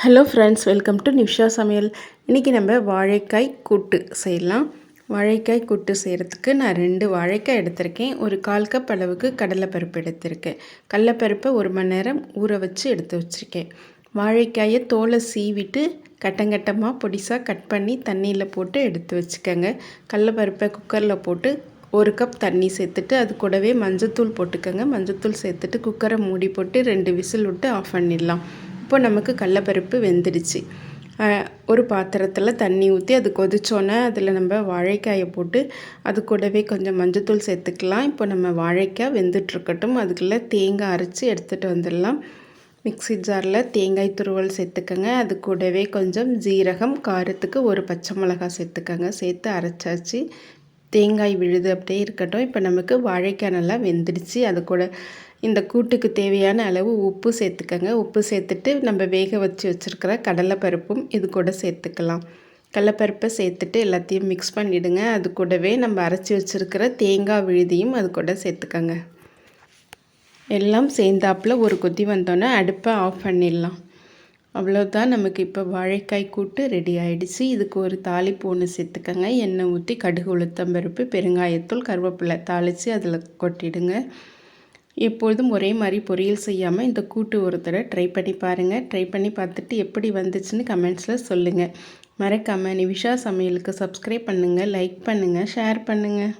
Hello friends welcome to Nisha சமையல் இன்றைக்கி நம்ம வாழைக்காய் கூட்டு செய்யலாம். வாழைக்காய் கூட்டு செய்கிறதுக்கு நான் ரெண்டு வாழைக்காய் எடுத்திருக்கேன். ஒரு கால் கப் அளவுக்கு கடலைப்பருப்பு எடுத்திருக்கேன். கடலைப்பருப்பை ஒரு மணி நேரம் ஊற வச்சு எடுத்து வச்சுருக்கேன். வாழைக்காயை தோலை சீவிட்டு கட்டங்கட்டமாக பொடிசாக கட் பண்ணி தண்ணியில் போட்டு எடுத்து வச்சுக்கோங்க. கடலைப்பருப்பை குக்கரில் போட்டு ஒரு கப் தண்ணி சேர்த்துட்டு அது கூடவே மஞ்சத்தூள் போட்டுக்கோங்க. மஞ்சத்தூள் சேர்த்துட்டு குக்கரை மூடி போட்டு ரெண்டு விசில் விட்டு ஆஃப் பண்ணிடலாம். இப்போ நமக்கு கடலப்பருப்பு வெந்துடுச்சு. ஒரு பாத்திரத்தில் தண்ணி ஊற்றி அது கொதிச்சோன்னே அதில் நம்ம வாழைக்காயை போட்டு அது கூடவே கொஞ்சம் மஞ்சத்தூள் சேர்த்துக்கலாம். இப்போ நம்ம வாழைக்காய் வெந்துட்டுருக்கட்டும். அதுக்குள்ளே தேங்காய் அரைச்சி எடுத்துகிட்டு வந்துடலாம். மிக்சி ஜாரில் தேங்காய் துருவல் சேர்த்துக்கோங்க. அது கூடவே கொஞ்சம் ஜீரகம் காரத்துக்கு ஒரு பச்சை மிளகாய் சேர்த்துக்கோங்க. சேர்த்து அரைச்சாச்சு. தேங்காய் விழுது அப்படியே இருக்கட்டும். இப்போ நமக்கு வாழைக்காய் நல்லா வெந்துடுச்சு. அது கூட இந்த கூட்டுக்கு தேவையான அளவு உப்பு சேர்த்துக்கங்க. உப்பு சேர்த்துட்டு நம்ம வேக வச்சு வச்சுருக்கிற கடலைப்பருப்பும் இது கூட சேர்த்துக்கலாம். கடலைப்பருப்பை சேர்த்துட்டு எல்லாத்தையும் மிக்ஸ் பண்ணிவிடுங்க அது கூடவே நம்ம அரைச்சி வச்சுருக்கிற தேங்காய் விழுதியும் அது கூட சேர்த்துக்கங்க. எல்லாம் சேர்ந்தாப்பில் ஒரு கொதி வந்தோன்னே அடுப்பை ஆஃப் பண்ணிடலாம். அவ்வளோதான் நமக்கு இப்போ வாழைக்காய் கூட்டு ரெடி ஆகிடுச்சு இதுக்கு ஒரு தாளிப்பு ஒன்று சேர்த்துக்கங்க. எண்ணெய் ஊற்றி கடுகு உளுத்தம்பருப்பு பெருங்காயத்தூள் கருவேப்பிலை தாளித்து அதில் கொட்டிடுங்க. எப்பொழுதும் ஒரே மாதிரி பொரியல் செய்யாமல் இந்த கூட்டு ஒரு தடவை ட்ரை பண்ணி பாருங்கள் ட்ரை பண்ணி பார்த்துட்டு எப்படி வந்துச்சுன்னு கமெண்ட்ஸில் சொல்லுங்கள் மறக்காமல் நிவிஷா சமையலுக்கு சப்ஸ்கிரைப் பண்ணுங்கள் லைக் பண்ணுங்கள் ஷேர் பண்ணுங்கள்